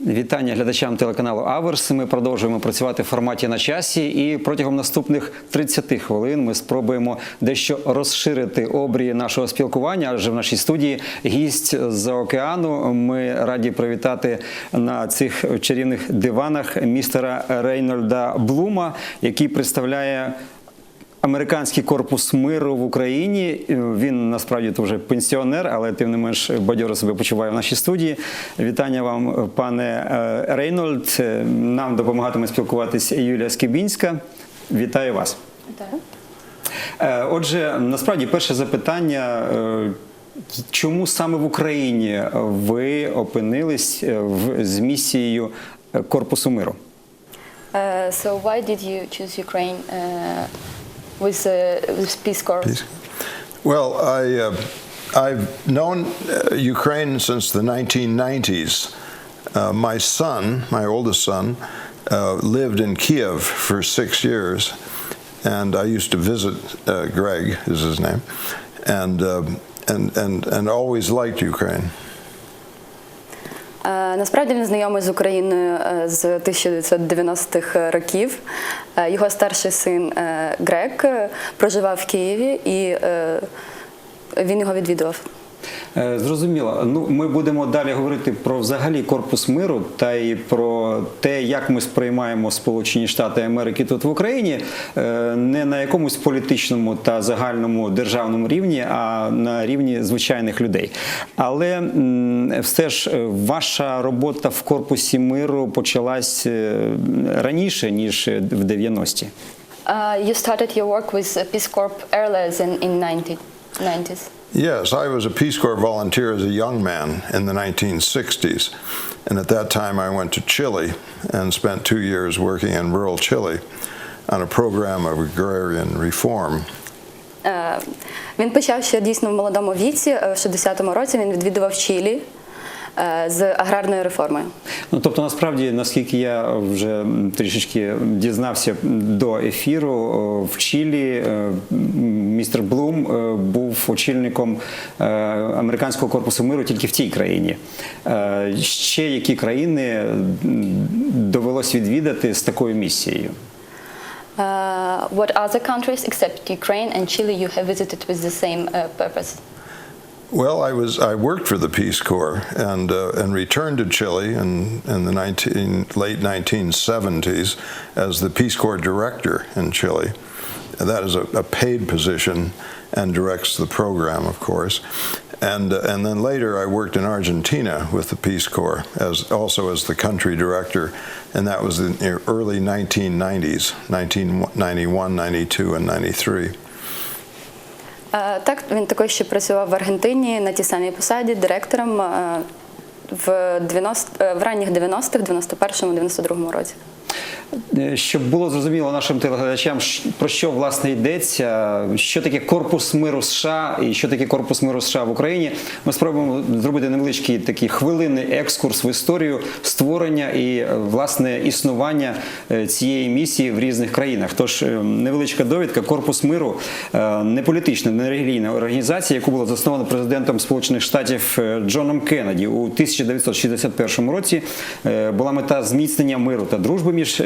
Вітання глядачам телеканалу Аверс. Ми продовжуємо працювати в форматі на часі, і протягом наступних 30 хвилин ми спробуємо дещо розширити обрії нашого спілкування. Адже в нашій студії гість з океану. Ми раді привітати на цих чарівних диванах містера Рейнольда Блума, який представляє. Американський корпус миру в Україні. Він насправді то вже пенсіонер, але тим не менш бадьоро себе почуває в нашій студії. Вітання вам, пане е, Рейнольд. Е, Нам допомагатиме спілкуватися Юлія Скибінська. Вітаю вас. Вітаю. Е, Отже, насправді перше запитання. е, Чому саме в Україні ви опинились е, з місією е, Корпусу миру? So why did you choose Ukraine uh, with, uh, Peace Corps? Peace. Well, I, uh, I've known uh, Ukraine since the 1990s. Uh, my son, my oldest son, uh, lived in Kiev for six years, and I used to visit. Uh, Greg is his name, and uh, and and and always liked Ukraine. Е, Насправді він знайомий з Україною е, з 1990-х років. Е, Його старший син Грек проживав в Києві і він його відвідував. Е, Зрозуміло. Ну, ми будемо далі говорити про взагалі корпус миру та й про те, як ми сприймаємо Сполучені Штати Америки тут в Україні, е, не на якомусь політичному та загальному державному рівні, а на рівні звичайних людей. Але все ж е, ваша робота в корпусі миру почалась раніше ніж в 90-ті. Uh, you started your work with Peace Corps earlier than in 90, 90s. Yes, I was a Peace Corps volunteer as a young man in the 1960s. And at that time, I went to Chile and spent two years working in rural Chile on a program of agrarian reform. Е, Він почав ще дійсно в молодому віці. Е, В 60-му році він відвідував Чилі е, З аграрною реформою. Ну тобто, насправді, наскільки я вже трішечки дізнався до ефіру, в Чилі е, містер Блум е, був очільником е, американського корпусу миру тільки в тій країні. Е, Ще які країни довелось відвідати з такою місією? Uh, what other countries except Ukraine and Chile you have visited with the same uh, purpose? Well, I was I worked for the Peace Corps and uh, and returned to Chile in, in the 19, late 1970s as the Peace Corps director in Chile. That is a, a paid position and directs the program, of course. And uh, and then later I worked in Argentina with the Peace Corps as also as the country director, and that was in the early 1990s, 1991, 92, and 93. Е, Так, він також ще працював в Аргентині на тій самій посаді директором е, в 90, е, в ранніх 90-х, 91-му, 92-му році. Е, Щоб було зрозуміло нашим телеглядачам, про що власне йдеться, що таке корпус миру США і що таке корпус миру США в Україні. Ми спробуємо зробити невеличкий такий хвилинний екскурс в історію створення і е, власне існування е, цієї місії в різних країнах. Тож невеличка довідка. Корпус миру не політична, не релігійна організація, яку було засновано президентом Сполучених Штатів Джоном Кеннеді у 1961 році. Була мета зміцнення миру та дружби між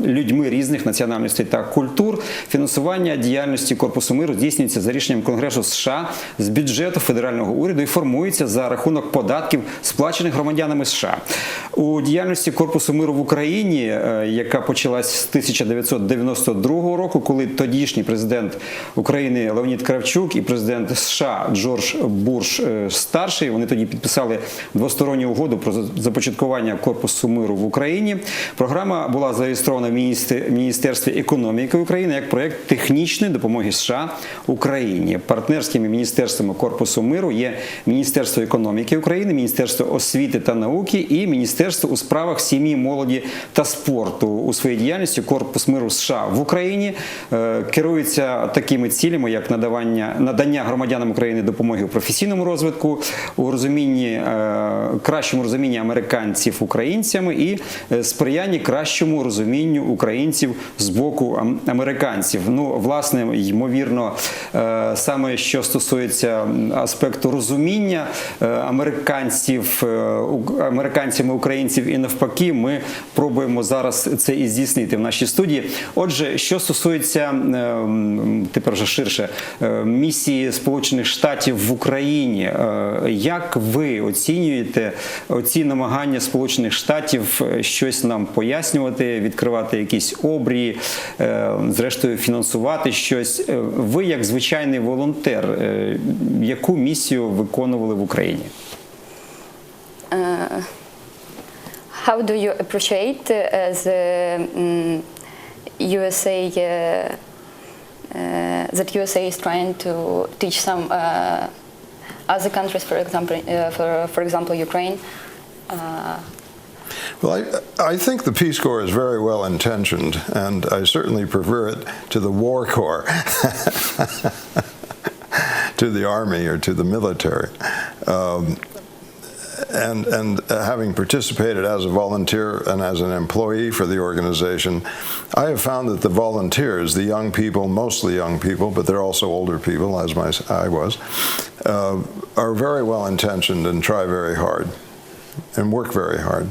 людьми різних національностей та культур. Фінансування діяльності корпусу миру здійснюється за рішенням Конгресу США з бюджету федерального уряду і формується за рахунок податків, сплачених громадянами США. У діяльності корпусу миру в Україні, е, яка почалась з 1992 року, коли тодішній президент України Леонід Кравчук і президент США Джордж Буш е, старший вони тоді підписали двосторонню угоду про започаткування корпусу миру в Україні. Програма була зареєстрована в Міністе- Міністерстві економіки України як проект технічної допомоги США Україні. Партнерськими міністерствами корпусу миру є Міністерство економіки України, Міністерство освіти та науки і Міністерство у справах сім'ї, молоді та спорту. У своїй діяльності корпус миру США в Україні е, керується такими цілями, як надавання надання громадянам України допомоги у професійному розвитку, у розумінні е, кращому розумінні американців українцями і е, сприяння кращому розумінню розумінню українців з боку американців. Ну, власне, ймовірно, е, саме що стосується аспекту розуміння е, американців, е, американцями українців і навпаки, ми пробуємо зараз це і здійснити в нашій студії. Отже, що стосується тепер вже ширше місії Сполучених Штатів в Україні, як ви оцінюєте оці намагання Сполучених Штатів щось нам пояснювати, відкривати якісь обрії, е, зрештою фінансувати щось? Е, Ви, як звичайний волонтер, е, яку місію виконували в Україні? Uh, How do you appreciate uh, the um, USA uh, uh, that USA is trying to teach some uh, other countries, for example, uh, for for example, Ukraine? Uh, Well, I, I think the Peace Corps is very well intentioned, and I certainly prefer it to the War Corps, to the Army or to the military. Um, and and having participated as a volunteer and as an employee for the organization, I have found that the volunteers, the young people, mostly young people, but they're also older people, as my I was, uh, are very well intentioned and try very hard, and work very hard.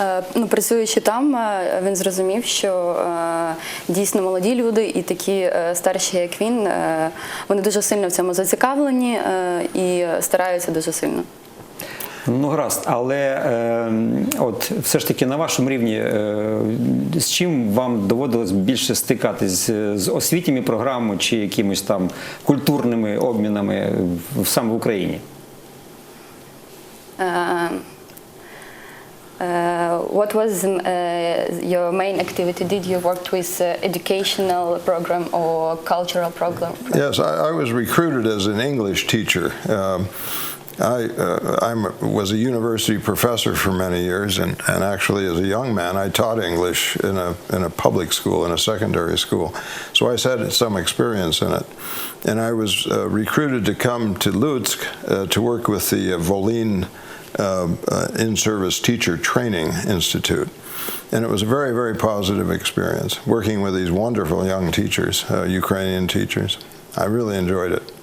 Е, Ну, працюючи там, е, він зрозумів, що е, дійсно молоді люди і такі е, старші, як він, е, вони дуже сильно в цьому зацікавлені е, і стараються дуже сильно. Ну, гаразд, але е, от все ж таки на вашому рівні, е, з чим вам доводилось більше стикатись з, освітніми програмами чи якимись там культурними обмінами саме в Україні? Uh, uh, what was uh, your main activity? Did you work with uh, educational program or cultural program? Yes, I, I was recruited as an English teacher. Um, I uh, was a university professor for many years, and, and actually, as a young man, I taught English in a in a public school, in a secondary school. So I had some experience in it, and I was uh, recruited to come to Lutsk to work with the Volin uh, uh, in-service teacher training institute. And it was a very, very positive experience working with these wonderful young teachers, uh, Ukrainian teachers. I really enjoyed it.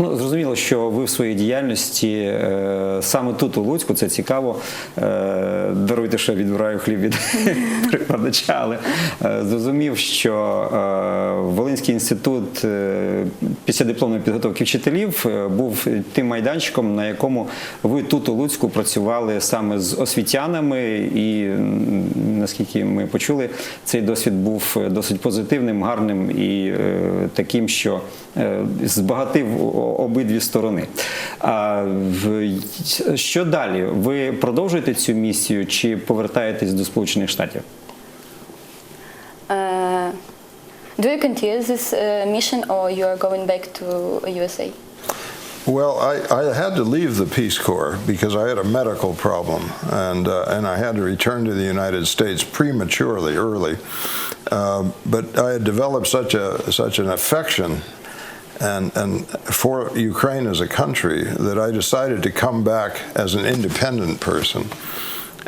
Ну, зрозуміло, що ви в своїй діяльності е, саме тут, у Луцьку, це цікаво. Е, даруйте, що відбираю хліб від перекладача, але е, зрозумів, що Волинський інститут після дипломної підготовки вчителів був тим майданчиком, на якому ви тут у Луцьку працювали саме з освітянами, і наскільки ми почули, цей досвід був досить позитивним, гарним і таким, що збагатив обидві сторони. А в- що далі? Ви продовжуєте цю місію чи повертаєтесь до Сполучених Штатів? Uh, do you continue this uh, mission or you are going back to USA? Well, I, I had to leave the Peace Corps because I had a medical problem, and uh, and I had to return to the United States prematurely, early. Um, but I had developed such a such an affection and and for Ukraine as a country that I decided to come back as an independent person.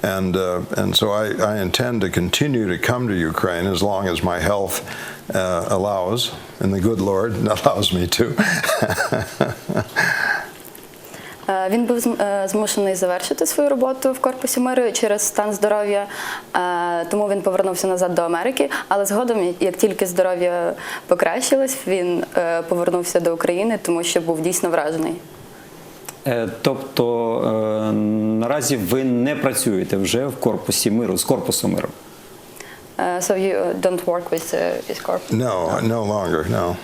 And, uh, and so I, I intend to continue to come to Ukraine as long as my health uh, allows, and the good Lord allows me to. Він був е, змушений завершити свою роботу в корпусі миру через стан здоров'я, е, тому він повернувся назад до Америки. Але згодом, як тільки здоров'я покращилось, він е, повернувся до України, тому що був дійсно вражений. Тобто наразі ви не працюєте вже в корпусі миру, з корпусу миру. Е, So you uh, don't work with uh, Peace Corps? No, no longer, no.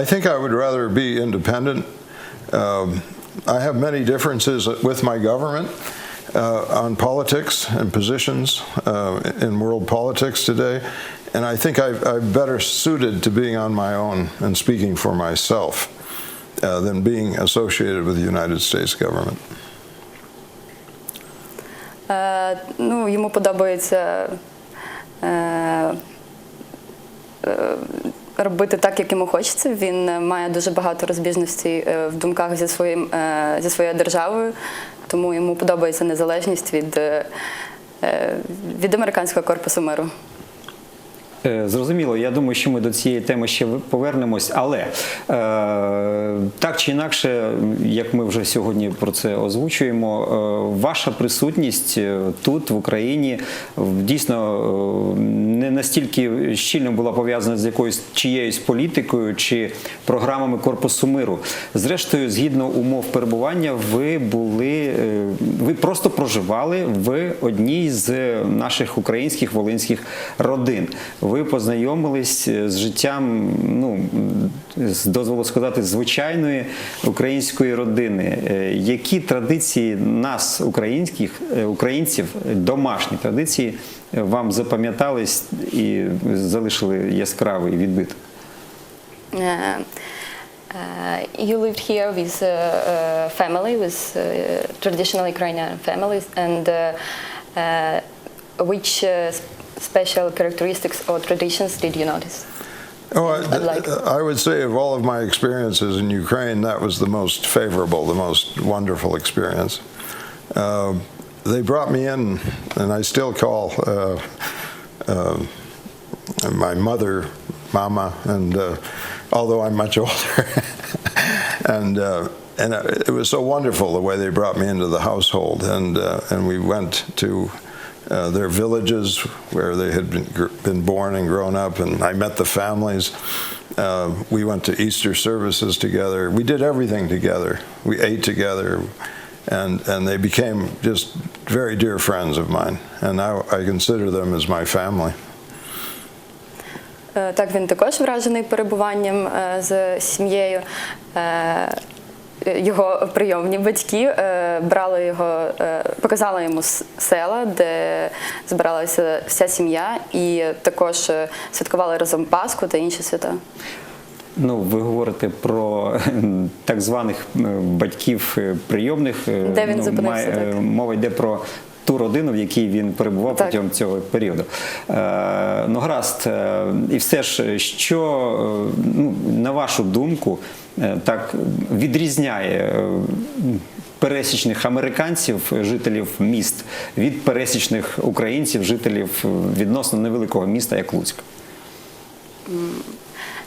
I think I would rather be independent. Um, I have many differences with my government uh, on politics and positions uh, in world politics today, and I think I've, I'm better suited to being on my own and speaking for myself uh, than being associated with the United States government. Е, Ну, йому подобається е, е, робити так, як йому хочеться. Він е, має дуже багато розбіжностей е, в думках зі, своїм, е, зі своєю державою, тому йому подобається незалежність від, від американського корпусу миру. Е, Зрозуміло, я думаю, що ми до цієї теми ще повернемось, але е, так чи інакше, як ми вже сьогодні про це озвучуємо, е, ваша присутність е, тут, в Україні, дійсно е, не настільки щільно була пов'язана з якоюсь чиєюсь політикою чи програмами Корпусу миру. Зрештою, згідно умов перебування, ви були, е, ви просто проживали в одній з наших українських волинських родин. Ви познайомились з життям, ну з дозволу сказати, звичайної української родини. Е, Які традиції нас, українських е, українців, домашні традиції, е, вам запам'ятались і залишили яскравий відбиток? Uh, you lived here with uh, uh, family, with uh, traditional Ukrainian families, and uh, uh, which uh, special characteristics or traditions did you notice? Oh, I, like- I would say of all of my experiences in Ukraine, that was the most favorable, the most wonderful experience. Uh, they brought me in, and I still call uh, uh, my mother Mama, and uh, although I'm much older, and uh, and it was so wonderful the way they brought me into the household, and uh, and we went to uh, their villages where they had been, gr- been born and grown up, and I met the families. Uh, we went to Easter services together. We did everything together. We ate together, and and they became just very dear friends of mine, and now I consider them as my family. Е, Так, він також вражений перебуванням е, з сім'єю. Його прийомні батьки е, брали його, е, показали йому села, де збиралася вся сім'я, і також е, святкували разом Пасху та інші свята. Ну, ви говорите про так званих батьків прийомних. Де він ну, зупинився, має- так. Мова йде про ту родину, в якій він перебував Так. протягом цього періоду. Е, ну, гаразд, е, і все ж, що, е, ну, на вашу думку, так відрізняє е, пересічних американців, жителів міст, від пересічних українців, жителів е, відносно невеликого міста, як Луцьк?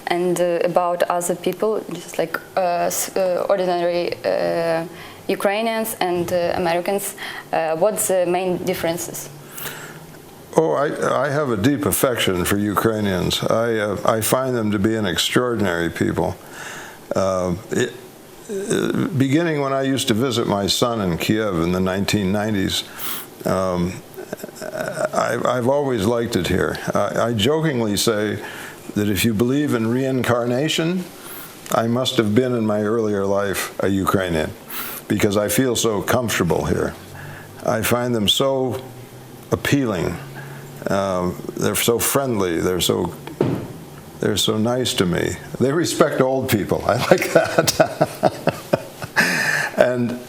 And uh, about other people, just like uh, uh, ordinary uh, Ukrainians and uh, Americans, uh, what's the main differences? Oh, I, I have a deep affection for Ukrainians. I, uh, I find them to be an extraordinary people. Uh, it, uh, beginning when I used to visit my son in Kiev in the 1990s, um, I, I've always liked it here. I, I jokingly say that if you believe in reincarnation, I must have been in my earlier life a Ukrainian because I feel so comfortable here. I find them so appealing. Um, they're so friendly. They're so they're so nice to me. They respect old people. I like that. and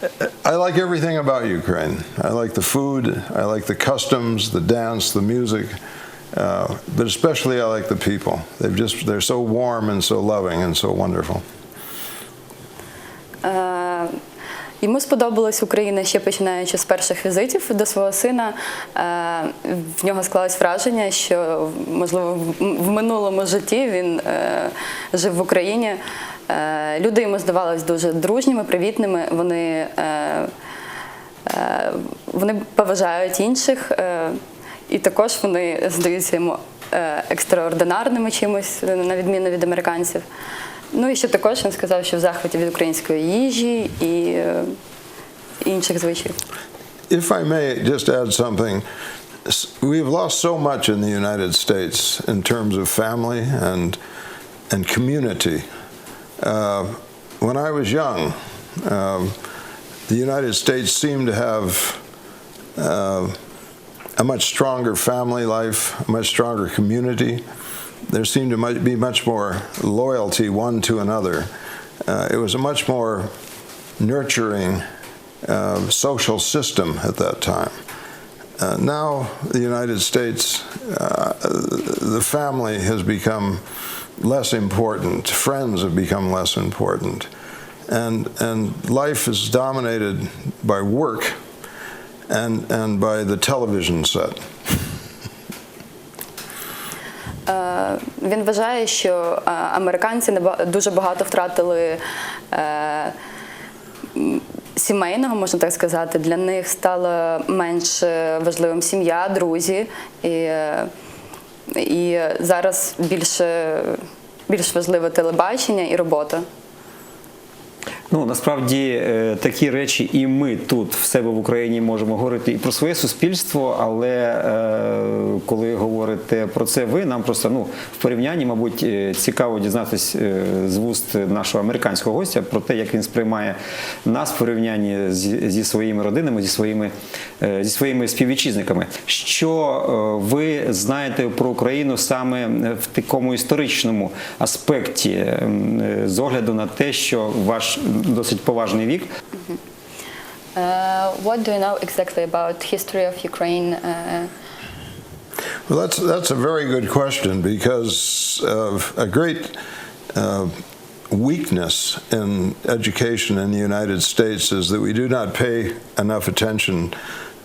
I like everything about Ukraine. I like the food. I like the customs, the dance, the music. Uh, but especially I like the people. They've just they're so warm and so loving and so wonderful. Йому сподобалась Україна ще починаючи з перших візитів до свого сина. Е, В нього склалось враження, що можливо в- минулому житті він е, жив в Україні. Е, Люди йому здавались дуже дружніми, привітними. Вони, вони поважають інших, і також вони здаються йому екстраординарними чимось, на відміну від американців. Ну і ще також він сказав, що в захваті від української їжі і е, інших звичаїв. If I may just add something, s- we've lost so much in the United States in terms of family and and community. Uh, when I was young, um, the United States seemed to have uh, a much stronger family life, a much stronger community. There seemed to be much more loyalty one to another. Uh, it was a much more nurturing uh, social system at that time. Uh, now, the United States, uh, the family has become less important. Friends have become less important. And, and life is dominated by work. and, and by the television set. Е, Він вважає, що е, американці дуже багато втратили е, сімейного, можна так сказати. Для них стало менш важливим сім'я, друзі. І, і зараз більше, більш важливе телебачення і робота. Ну насправді е, такі речі, і ми тут в себе в Україні можемо говорити і про своє суспільство, але е, коли говорите про це, ви нам просто ну в порівнянні, мабуть, е, цікаво дізнатись з вуст нашого американського гостя про те, як він сприймає нас в порівнянні зі, зі своїми родинами, зі своїми зі своїми співвітчизниками. Що ви знаєте про Україну саме в такому історичному аспекті, з огляду на те, що ваш досить поважний вік. Uh, what do you know exactly about history of Ukraine? Uh, Well, that's, that's a very good question because of a great uh, weakness in education in the United States is that we do not pay enough attention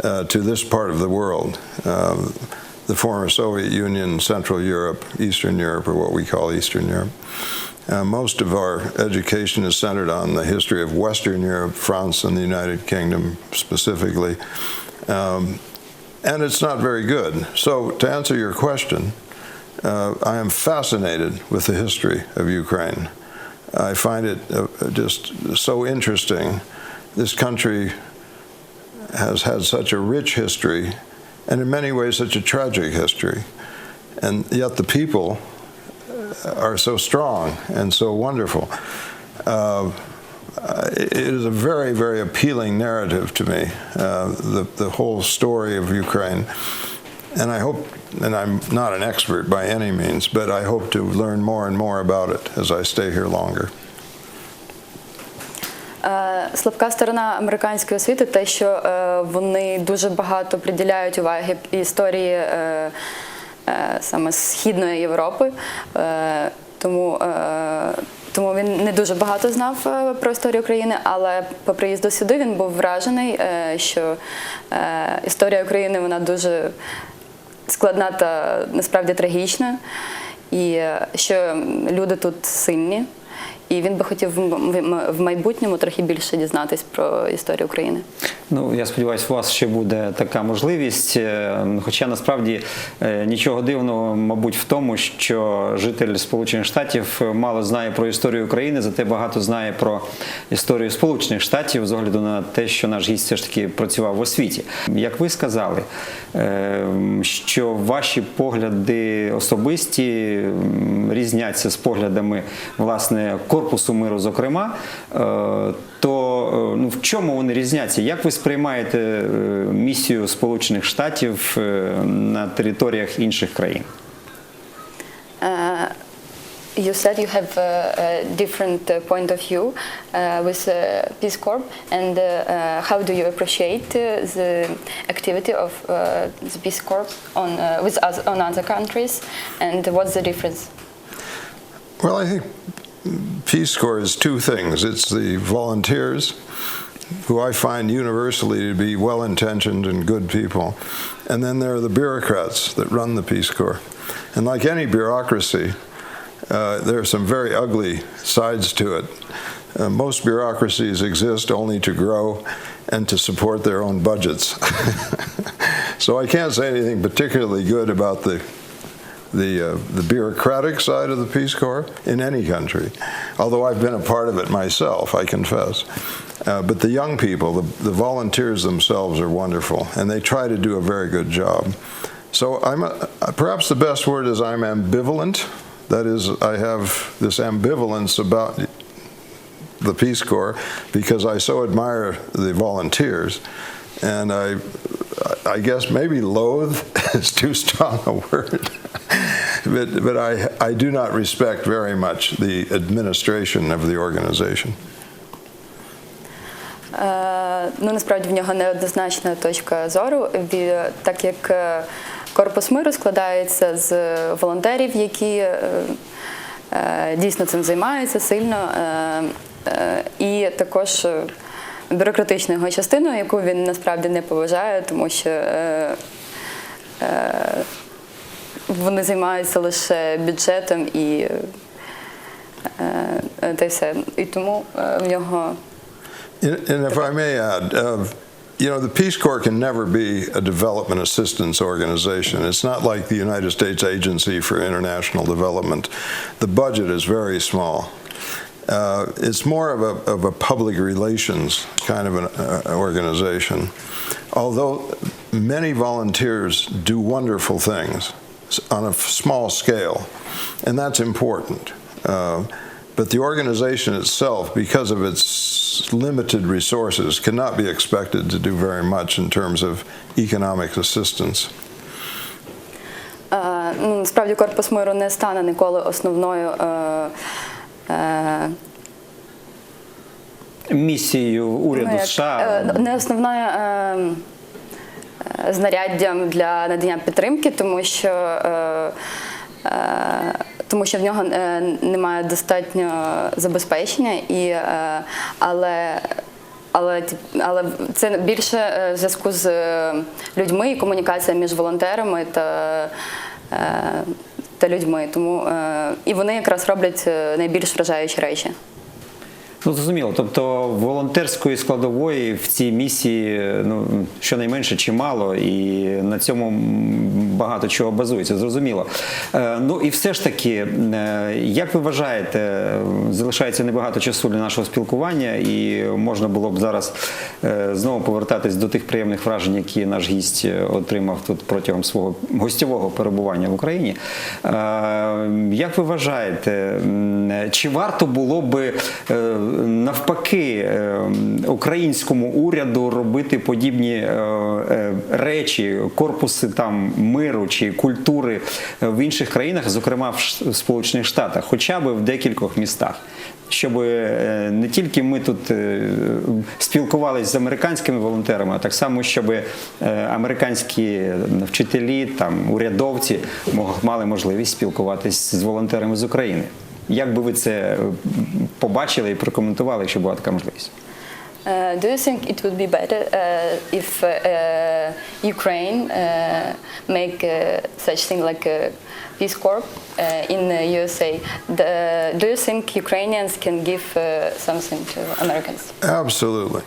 uh, to this part of the world. Um, the former Soviet Union, Central Europe, Eastern Europe, or what we call Eastern Europe. Uh, most of our education is centered on the history of Western Europe, France, and the United Kingdom specifically. Um, and it's not very good. So, to answer your question, uh, I am fascinated with the history of Ukraine. I find it uh, just so interesting. This country has had such a rich history, and in many ways, such a tragic history. And yet, the people are so strong and so wonderful. Uh, it is a very, very appealing narrative to me, uh, the, the whole story of Ukraine. And I hope, and I'm not an expert by any means, but I hope to learn more and more about it as I stay here longer. Е, Слабка сторона американської освіти те, що е, вони дуже багато приділяють уваги історії Е, з Східної Європи. Е, Тому, е, тому він не дуже багато знав про історію України, але по приїзду сюди він був вражений, що історія України вона дуже складна та насправді трагічна, і що люди тут сильні. І він би хотів в майбутньому трохи більше дізнатись про історію України. Ну, я сподіваюся, у вас ще буде така можливість. Е, Хоча насправді е, нічого дивного, мабуть, в тому, що житель Сполучених Штатів мало знає про історію України, зате багато знає про історію Сполучених Штатів з огляду на те, що наш гість все ж таки працював в освіті. Як ви сказали, е, що ваші погляди особисті різняться з поглядами власне корпусу миру, зокрема, е, то е, ну, в чому вони різняться? Як ви сприймаєте е, місію Сполучених Штатів е, на територіях інших країн? Uh, you said you have a, a different uh, point of view uh, with uh, Peace Corps, and uh, uh, how do you appreciate uh, the activity of uh, the Peace Corps on uh, with us, on other countries, and what's the difference? Well, I think Peace Corps is two things it's the volunteers, who I find universally to be well intentioned and good people, and then there are the bureaucrats that run the Peace Corps. And like any bureaucracy, uh, there are some very ugly sides to it. Uh, most bureaucracies exist only to grow and to support their own budgets. so I can't say anything particularly good about the the, uh, the bureaucratic side of the Peace Corps in any country, although I've been a part of it myself, I confess. Uh, but the young people, the, the volunteers themselves are wonderful, and they try to do a very good job. So I'm a, perhaps the best word is I'm ambivalent. That is, I have this ambivalence about the Peace Corps because I so admire the volunteers, and I, I guess maybe loathe is too strong a word, but but I I do not respect very much the administration of the organization. Е, Ну насправді в нього неоднозначна точка зору, так як е, корпус миру складається з волонтерів, які е, дійсно цим займаються сильно, і також бюрократичною його частиною, яку він насправді не поважає, тому що вони займаються лише бюджетом і е, е, та й все. І тому е, в нього And and if I may add, uh, you know, the Peace Corps can never be a development assistance organization. It's not like the United States Agency for International Development. The budget is very small. Uh, it's more of a, of a public relations kind of an uh, organization. Although many volunteers do wonderful things s- on a f- small scale, and that's important. Uh, but the organization itself, because of its limited resources, cannot be expected to do very much in terms of economic assistance. Е, ну, Насправді корпус миру не стане ніколи основною е, е, Місією уряду ну, як, США е, не основною е, е, знаряддям для надання підтримки, тому що, е, е, тому що в нього е, немає достатньо забезпечення, і, але але, але це більше в зв'язку з людьми і комунікація між волонтерами та, та людьми. Тому і вони якраз роблять найбільш вражаючі речі. Ну, зрозуміло. Тобто волонтерської складової в цій місії ну, щонайменше чимало, і на цьому багато чого базується, зрозуміло. Е, ну і все ж таки, е, як ви вважаєте, залишається небагато часу для нашого спілкування, і можна було б зараз е, знову повертатись до тих приємних вражень, які наш гість отримав тут протягом свого гостьового перебування в Україні. Як ви вважаєте, чи варто було би навпаки е, українському уряду робити подібні е, е, речі, корпуси там миру чи культури в інших країнах, зокрема в Сполучених Штатах, хоча б в декількох містах? Щоб е, не тільки ми тут е, спілкувалися з американськими волонтерами, а так само, щоб е, американські вчителі, там урядовці мали можливість спілкуватись з волонтерами з України. Як би ви це е, побачили і прокоментували, якщо була така можливість? Uh, do you think it would be better uh, if uh, uh, Ukraine uh, make uh, such thing like a Peace Corps uh, in the USA? The, do you think Ukrainians can give uh, something to Americans? Absolutely.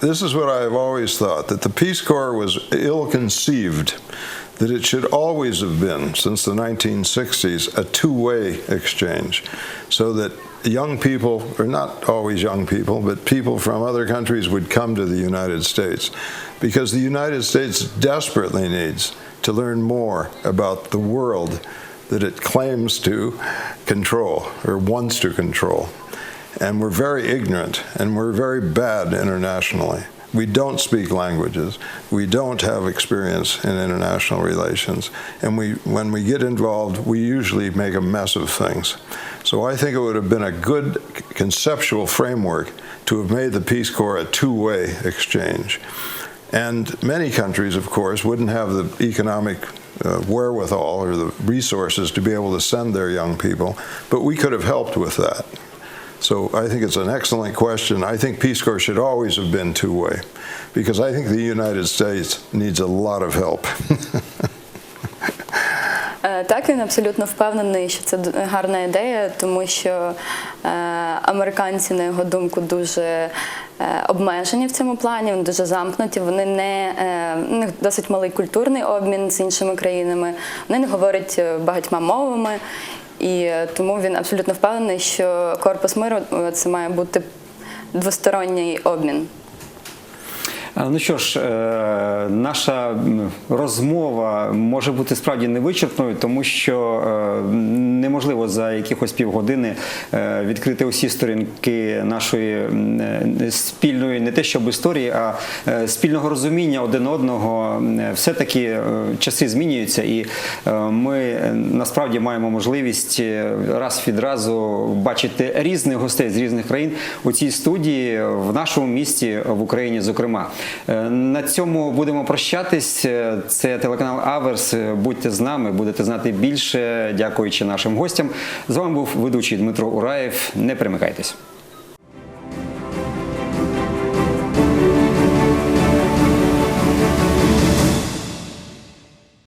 This is what I have always thought that the Peace Corps was ill conceived, that it should always have been, since the 1960s, a two way exchange, so that young people, or not always young people, but people from other countries would come to the United States because the United States desperately needs to learn more about the world that it claims to control or wants to control and we're very ignorant and we're very bad internationally. We don't speak languages. We don't have experience in international relations. And we, when we get involved, we usually make a mess of things. So I think it would have been a good conceptual framework to have made the Peace Corps a two way exchange. And many countries, of course, wouldn't have the economic uh, wherewithal or the resources to be able to send their young people, but we could have helped with that. So I think it's an excellent question. I think Peace Corps should always have been two way because I think the United States needs a lot of help. Е, Так, він абсолютно впевнений, що це гарна ідея, тому що е, американці, на його думку, дуже е, обмежені в цьому плані, вони дуже замкнуті, вони не у них досить малий культурний обмін з іншими країнами, вони не говорять багатьма мовами, і е, тому він абсолютно впевнений, що корпус миру е, це має бути двосторонній обмін. Ну що ж, е, наша розмова може бути справді невичерпною, тому що е, неможливо за якихось півгодини е, відкрити усі сторінки нашої спільної, не те щоб історії, а спільного розуміння один одного. Е, Все-таки е, часи змінюються, і ми насправді маємо можливість раз від разу бачити різних гостей з різних країн у цій студії в нашому місті в Україні, зокрема. Е, На цьому будемо прощатись. Е, Це телеканал Аверс. Будьте з нами, будете знати більше. Дякуючи нашим гостям. З вами був ведучий Дмитро Ураєв. Не перемикайтесь.